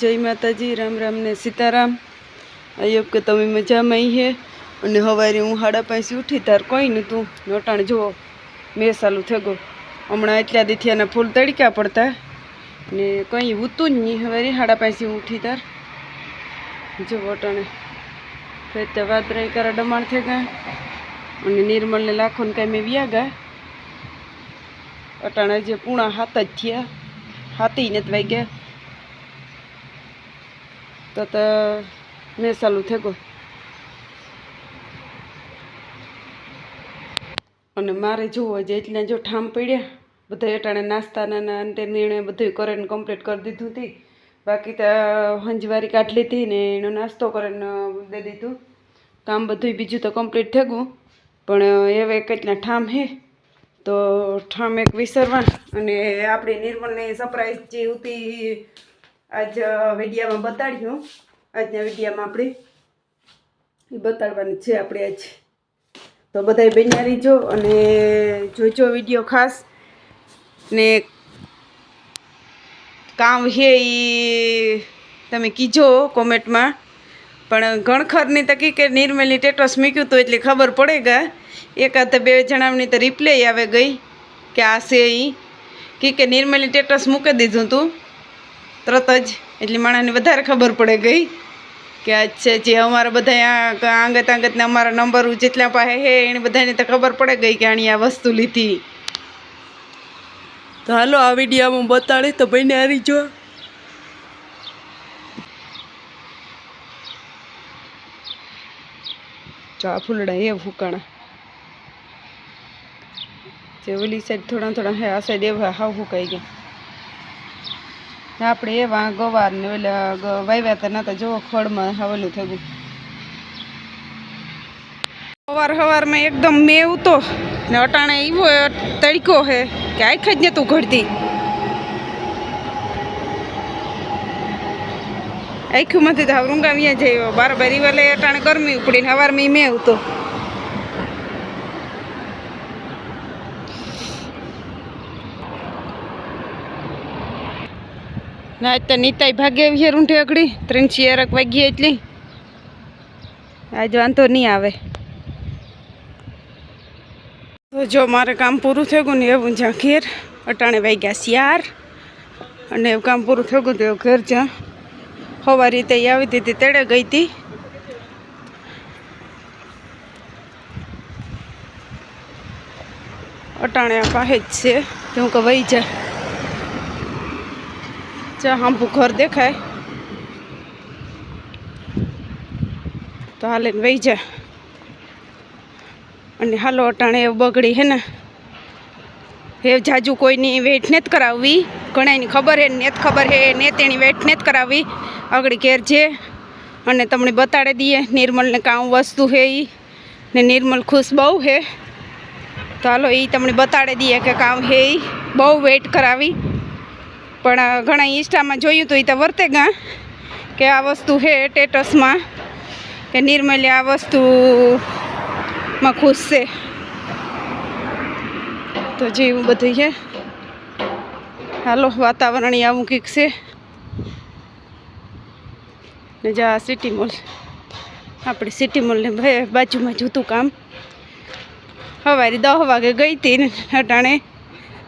જય માતાજી, રામ રામ ને સીતારામ. અયોબ કે તમે મજામાં હે? અને હવારે હું હાડા પાસે ઉઠી, તાર કોઈ નહોતું નોટાણ જુઓ, મેં સાલું થયો હમણાં એટલા દીથી એના ફૂલ તડક્યા પડતા. ને કંઈ ઉતું જ નહીં હવારે હાડા પાસે ઉઠી, તાર. જો વટાણે ફેર તે રહી કરા ડમાણ થઈ ગયા અને નિર્મલને લાખોને કાંઈ મેં વ્યા ગયા અટાણે જે પૂણા હાથ જ થયા. હાથી નથી વાગ્યા. તો મેં ચાલુ થઈ અને મારે જુઓ જે એટલા જો ઠામ પડ્યા, બધા અટાણે નાસ્તાના અંતે નિર્ણય બધું કરીને કમ્પ્લીટ કરી દીધું હતી બાકી તો હંજવારી કાઢ લીધી ને એનો નાસ્તો કરીને દઈ દીધું. કામ બધું બીજું તો કમ્પ્લીટ થઈ ગયું. પણ હવે કેટલા ઠામ હે? તો ઠામ એક વિસરવા. અને આપણી નિર્મલની સરપ્રાઈઝ જે હતી આજ વિડીયામાં બતાડ્યું. આજના વિડીયામાં આપણે એ બતાડવાની છે આપણે આજ. તો બધાય બન્યા જો અને જોજો વીડિયો ખાસ. ને કામ છે એ તમે કીજો કોમેન્ટમાં. પણ ઘણખરની તકી કે નિર્મલી ટેટસ મૂક્યું હતું એટલે ખબર પડે ગયા એકાદ બે જણાની તો રિપ્લે આવે ગઈ. કે આ છે એ કી કે નિર્મલી ટેટસ મૂકી દીધું તું. તરત જ. એટલે માણસને વધારે ખબર પડે ગઈ કે અચ્છા જે અમારા બધા આંગત આંગતને અમારા નંબર જેટલા પાસે હે એને બધાને તો ખબર પડે ગઈ કે આણી આ વસ્તુ લીધી. તો હાલો આ વિડીયોમાં બતાડે તો ભાઈને હારી જો. જો આ ફૂલડા એ ફૂકાણા. જે ઓલી સાઈડ થોડા થોડા હે આ સાઈડ એવા હાવ ફૂકાઈ ગયા. ને આપણે એવા ગવાર ને ઓલા વાવ્યા હતા નતા, જુઓ ખડમાં હવેલું થયું. સવાર સવારમાં એકદમ મેં તો, ને અટાણે એવો તડકો હે, કે આખ જ નતું ઘડતી. આખુંમાંથી તો રૂંગાવ્યા જઈ બાર બારી વાલે અટાણે ગરમી ઉપડીને સવારમાં મેં તો. ના આજ તો નીતાઈ ભાગે આવી છે રૂંઢે અગડી ત્રણ ચિયારક વાગી એટલી. આજ વાંધો નહીં આવે. તો જો મારે કામ પૂરું થઈ ગયું ને એવું જ્યાં ઘેર, અટાણે વાગ્યા શિયાર અને એવું કામ પૂરું થઈ ગયું તો એવું ઘેર જ્યાં હવા રીતે આવી હતી તેડે ગઈ હતી. અટાણે પાસે જ છે. તો કે વહી જા. ચા હાંભું ઘર દેખાય તો હાલે વહી જા અને હાલો અટાણે બગડી હે ને હે જાજુ કોઈની વેટ નથી કરાવવી ઘણાની ખબર હે ને ખબર હે ને તેની વેટ નથી કરાવવી આગળ ઘેર છે અને તમને બતાડી દઈએ નિર્મલને કામ વસ્તુ હે એ ને નિર્મલ ખુશ બહુ હે તો હાલો એ તમને બતાડી દઈએ કે કામ હે બહુ વેટ કરાવી પણ ઘણા ઇન્સ્ટામાં જોયું તો એ તો વર્તે ગા, કે આ વસ્તુ હે ટેટસમાં કે નિર્મલ્ય આ વસ્તુમાં ખુશ છે. તો જેવું બધું છે. હાલો, વાતાવરણ આવું કંઈક છે. ને જા સિટી મોલ આપણે સિટી મોલને બાજુમાં જૂતું કામ. સવારે દસ વાગે ગઈ હતી ને અટાણે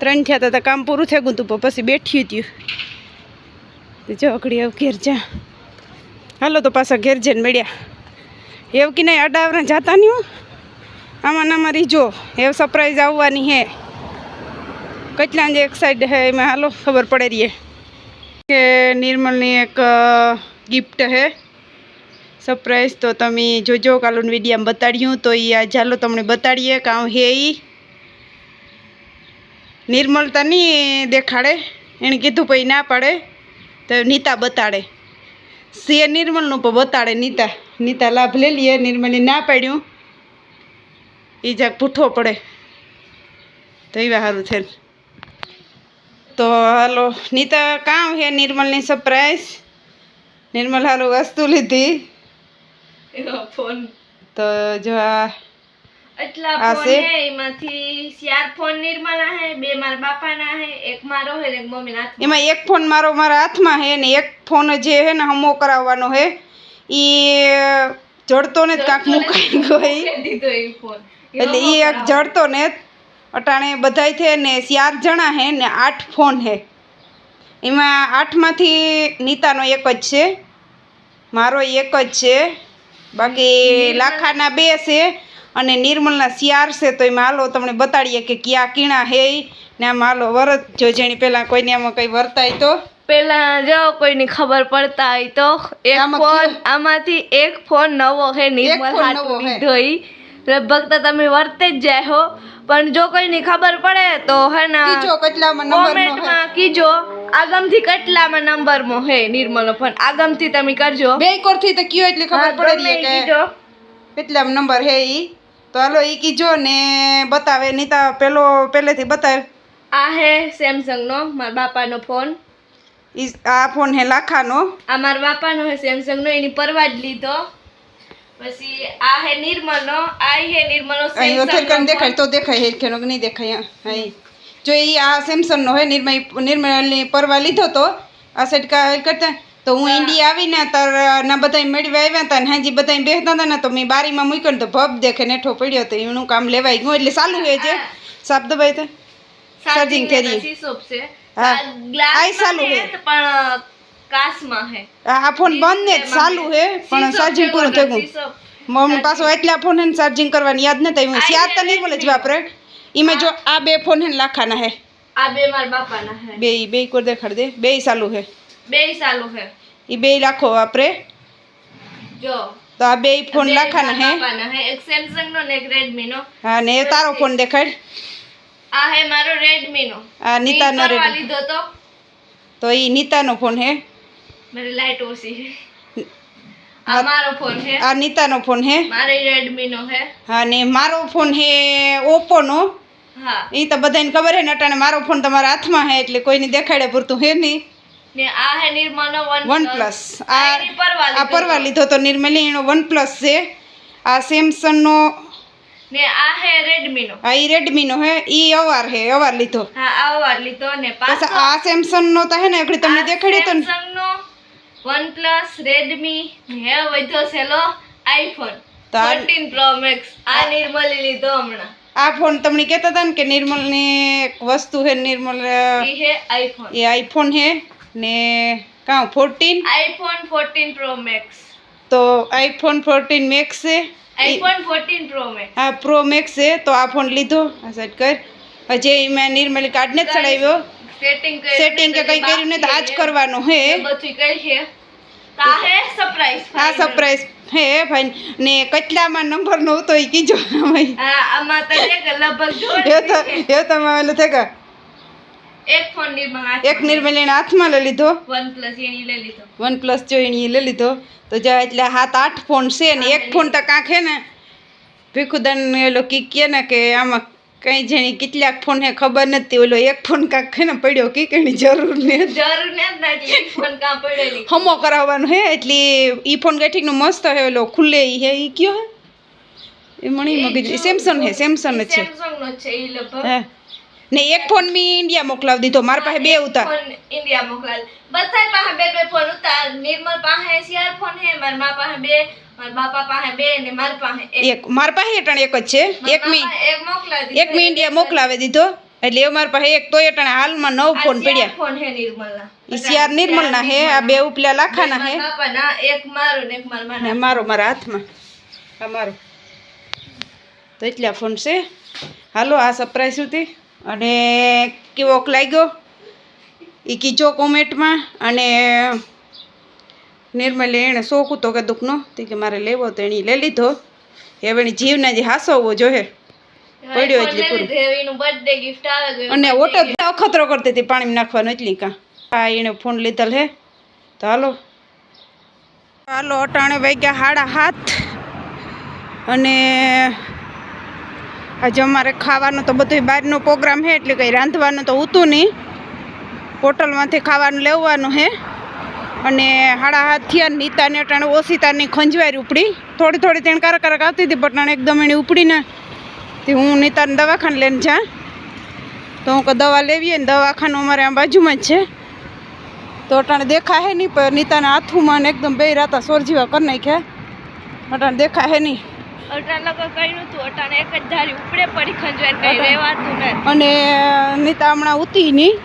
ત્રણ થયા હતા કામ પૂરું થઈ ગયું હતું પછી બેઠ્યું હતું. જો અકડી એવું ઘેર જા. હાલો તો પાછા ઘેર જઈને મળ્યા. એવું કે નહીં, અડાવરા જાતા નહીં આમાં ના મારી જો એવું સરપ્રાઈઝ આવવાની હે. કેટલા જે એક સાઈડ હે એમાં, હાલો, ખબર પડે રહીએ કે નિર્મલની એક ગિફ્ટ હે. સરપ્રાઈઝ તો તમે જોજો, કાલુન વિડીયામાં બતાડ્યું તો એ આ, ચાલો તમને બતાડીએ કાં હે ઈ. નિર્મલતા નહીં દેખાડે. એણે કીધું પછી ના પાડે. તો નીતા બતાડે. સીએ નિર્મલનું પણ બતાડે નીતા. નીતા લાભ લઈ લઈએ નિર્મલે ના પાડ્યું. એ જાક પૂઠો પડે. તો એવા સારું છે તો હાલો નીતા કામ છે નિર્મલની સરપ્રાઈઝ નિર્મલ હારું વસ્તુ લીધી. ફોન તો જો આ એટલા ફોન? હે એમાંથી ચાર ફોન નિર્મલા હે બે મારા બાપાના હે એક મારો હે એક મમ્મીના એમાં એક ફોન મારો મારા હાથમાં છે ને એક ફોન જે છે ને હમો કરાવવાનો છે એ જડતો ને કાંક મુકાઈ દીધો એ ફોન. એટલે એ એક જડતો ને. અટાણે બધાય છે ને ચાર જણા હે ને આઠ ફોન હે. એમાં આઠમાંથી નીતાનો એક જ છે મારો એક જ છે બાકી લાખાના બે છે. અને નિર્મલના ચાર છે તો એમાં હાલો તમને બતાડીએ કે ક્યાં કીણા હે. ને આમાં હાલો વરત જો જેની પહેલાં કોઈને આમાં કંઈ વર્તાય તો? પેલા જો કોઈની ખબર પડતા હોય તો એક ફોન આમાંથી એક ફોન નવો હે નિર્મલ. લીધો લગભગ તો તમે વર્તે જ જાય હો પણ જો કોઈની ખબર પડે તો હે ને કોમેન્ટમાં કીજો આગમથી કેટલામાં નંબરમાં હે નિર્મલનો ફોન. આગમથી તમે કરજો. બે કોરથી તો કયો એટલી ખબર પડે કે નંબર હે ઈ? તો હાલો એ કીજો ને બતાવે નીતા પેલો પહેલેથી બતાવે. આ હે સેમસંગનો મારા બાપાનો ફોન. આ ફોન હે લાખાનો. આ મારા બાપાનો હે સેમસંગનો એની પરવા જ લીધો. પછી આ હે નિર્મલનો આ હે નિર્મલનો નો દેખાય તો દેખાય હે કે નહીં દેખાય હા જો એ આ સેમસંગનો હે નિર્મય નિર્મલની પરવા લીધો તો આ સેટ કા કરતા તો હું ઇન્ડિયા આવીને તાર ના બધા મેળવી આવ્યા હતા ને હાજી બધા બેસતા હતા ને તો મેં બારીમાં મૂક્યો ને તો ભબ દેખે નેઠો પડ્યો તો એનું કામ લેવાઈ ગયું એટલે ચાલુ હોય છે સાપ દબાઈ તો. ચાર્જિંગ થઈ કરી. હા. આ glass ચાલુ હે. પણ હે. આ ફોન બંધ ને ચાલુ હે પણ ચાર્જિંગ પૂરું થઈ ગયું. મમ્મી પાછો એટલા ફોન હે ચાર્જિંગ કરવાની યાદ નથી હું યાદ તો નહીં બોલે જ વાપરે એમાં જો આ બે ફોન હે લાખાના હે. આ બે મારા બાપાના હે. બે બે કોર દેખાડ દે. બે ચાલુ હે. બે ચાલુ હે એ બે લાખો વાપરે? જો. તો આ બે ફોન બે લાખાના હે? મારા બાપાના હે. એક સેમસંગ નો ને એક રેડમી નો. હા ને એ તારો ફોન દેખાડ. આ હે મારો રેડમી નો. આ નીતાનો ઈ પરવા રેડ લીધો તો? તો એ નીતાનો ફોન હે? મારી લાઈટ ઓછી છે. આ મારો ફોન હે. આ નીતાનો ફોન હે? મારે રેડમી નો હે. હા ને મારો ફોન હે ઓપ્પોનો. હા. એ તો બધાને ખબર હે ને અટાણે મારો ફોન તમારા હાથમાં હે એટલે કોઈને દેખાડે પૂરતું હે નહીં. ને આ હે નિર્માનો વન પ્લસ આ આ પરવા લીધો તો નિર્મલી એનો વન પ્લસ છે. આ સેમસંગનો ને આ હે રેડમીનો આ ઈ રેડમીનો હે. ઈ અવાર હે અવાર લીધો. હા અવાર લીધો ને પછી આ સેમસંગનો તો હે ને એકડી તમને દેખાડ્યો તો ને. સેમસંગ નો વન પ્લસ રેડમી હે વધો સેલો આઈફોન. તો આ- 14 પ્રો મેક્સ આ નિર્મલી લીધો હમણાં. આ ફોન તમને કહેતા હતા ને કે નિર્મલની એક વસ્તુ હે નિર્મલ એ હે આઈફોન. એ આઈફોન હે. ને કાં ફોર્ટીન આઈફોન 14 પ્રો મેક્સ તો આઈફોન ફોર્ટીન મેક્સ છે. આઈફોન 14 પ્રો મેક્સ હા પ્રો મેક્સ છે. તો આ ફોન લીધો. આ સેટ કર. હજી મેં નિર્મલી કાર્ડ ને જ ચડાવ્યો. સેટિંગ સેટિંગ કે કંઈ કર્યું ને તો આજ કરવાનું હે. બધું કઈ છે. તો સરપ્રાઈઝ હે ભાઈ. ને કેટલામાં નંબર નો હતો એ કીજો ભાઈ આમાં તો લગભગ એ તો તો એક ફોન નિર્મળ એક નિર્મળ એને હાથમાં લઈ લીધો. વન પ્લસ એની લઈ લીધો. વન પ્લસ જો એની લઈ લીધો. તો જો એટલે હાથ આઠ ફોન છે ને એક ફોન તો કાંખે ને ભીખુદાન ઓલો કી કહે ને કે આમાં કઈ જેની કેટલાક ફોન હે ખબર નથી. ઓલો એક ફોન કાંક ને પડ્યો કે એની જરૂર ને જરૂર ને ફોન કાં પડ્યો નહીં હમો કરાવવાનું હે એટલે ઈ ફોનનું મસ્ત હે ઓલો ખુલ્લે ઈ હે ઈ કયો હે? એ મણી મગજ સેમસંગ હે સેમસંગ જ છે. સેમસંગ નો છે ઈ લગભગ. હે. ને એક ફોન મી ઇન્ડિયા મોકલાવી દીધો. મારા પાસે બે ઉતાર. ઇન્ડિયા મોકલાલ બધા પાસે બે બે ફોન ઉતાર. નિર્મલ પાસે ચાર ફોન હે મારા મા પાસે બે મારા બાપા પાસે બે ને મારા પાસે એક. મારા પાસે એટણ એક જ છે. એક મી એક મોકલાવી એક મી ઇન્ડિયા મોકલાવી દીધો. એટલે એ મારા પાસે એક તોય અટાણે હાલમાં નવ ફોન પડ્યા. ફોન હે નિર્મલના. ઈ શિયાર નિર્મલના હે આ બે ઉપલા લાખાના હે. બાપાના એક મારો ને એક મારા ને મારો મારા હાથમાં. અમારો તો એટલા ફોન છે. હાલો આ સરપ્રાઈઝ હતી અને કેવોક લાગ્યો? એ કીચો કોમેન્ટમાં અને નિર્મલે એણે શોખ હતો કે દુઃખનો? તે કે મારે લેવો તો એણે લઈ લીધો. હવે એની જીવને જે હાસવવો જોઈએ પડ્યો એટલે પૂરું. અને ઓટો અખતરો કરતી હતી પાણી નાખવાનો એટલી કાં. આ એણે ફોન લીધેલ હે. તો હાલો. હાલો અટાણે વાગ્યા હાડા હાથ અને આજે અમારે ખાવાનું તો બધું બહારનો પ્રોગ્રામ છે એટલે કંઈ રાંધવાનું તો હતું નહીં. હોટલમાંથી ખાવાનું લેવાનું છે અને હાડા હાથ થયા નીતાને અટાણે ઓછી તારની ખંજવારી ઉપડી. થોડી થોડી તેણે કારક કારક આવતી હતી, પણ એકદમ એની ઉપડીને તે હું નીતાને દવાખાને લઈને જા. તો હું દવા લેવીએ ને, દવાખાનું અમારે આ બાજુમાં જ છે. તો અટાણે દેખાય નહીં, પણ નીતાના હાથુમાં ને એકદમ બે રાતા સોર જેવા કરી નાખ્યા. અટાણે દેખાય નહીં. અટાણ લોકો કર્યું હતું અટાણે એક જ ધારી ઉપડે પડી કઈ રહેવાતું નથી. અને નીતા હમણાં ઉતી નહીં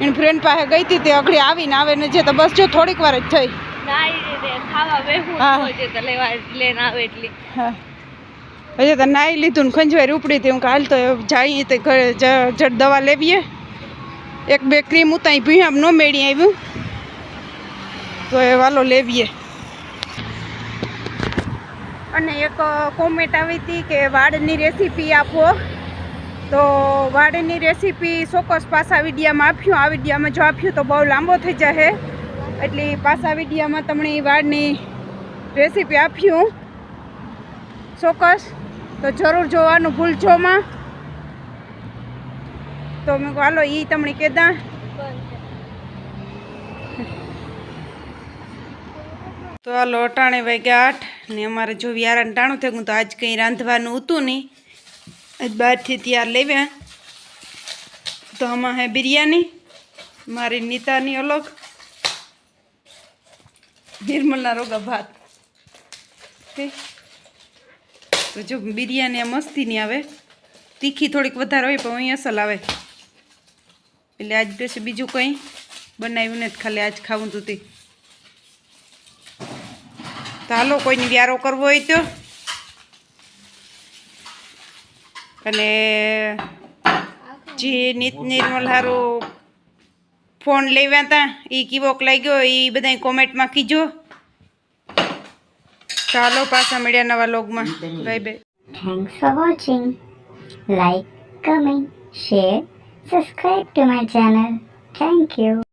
એની ફ્રેન્ડ પાસે ગઈ હતી તે અઘડી આવીને આવે ને જે તો બસ જો થોડીક વાર જ થઈ. નાઈ ખાવા બેહું હા. તો લેવા આવે એટલી. હા. હજી તો નાઈ લીધું ને ખંજવારી ઉપડી હતી હું કાલ તો જઈએ તો ઘરે જડ દવા લેવીએ. એક બે ક્રીમ ઉતાઈ ભીહામ ન મેળી આવ્યું. તો એ વાલો લેવીએ. અને એક કોમેન્ટ આવી હતી કે વાળની રેસીપી આપો. તો વાળની રેસીપી ચોક્કસ પાછા વિડીયામાં આપ્યું. આ વિડીયામાં જો આપ્યું તો બહુ લાંબો થઈ જશે. એટલે પાછા વિડીયામાં તમને વાળની રેસીપી આપ્યું. ચોક્કસ. તો જરૂર જોવાનું ભૂલજોમાં તો મેં હાલો એ તમને કહેતા તો આ અટાણે વાગ્યા આઠ ને અમારે જો વ્યારાને ટાણું થયું તો આજ કંઈ રાંધવાનું હતું નહીં. આજ બહારથી તૈયાર લેવ્યા. તો આમાં હે બિરયાની, મારી નીતાની અલગ, નિર્મલના રોગા ભાત. તો જો બિરયાની આ નહીં આવે. તીખી થોડીક વધારે હોય, પણ અહીં અસલ આવે. એટલે આજ પછી બીજું કંઈ બનાવ્યું નથી, ખાલી આજ ખાવું તું તે. તો કોઈને વ્યારો કરવો હોય તો. અને જે નીત નિર્મલ હારું ફોન લેવા હતા એ કીવોક લાગ્યો એ બધા કોમેન્ટમાં કીજો. ચાલો, પાછા મળ્યા નવા લોગમાં. Bye bye. Thanks for watching like comment share subscribe to my channel thank you.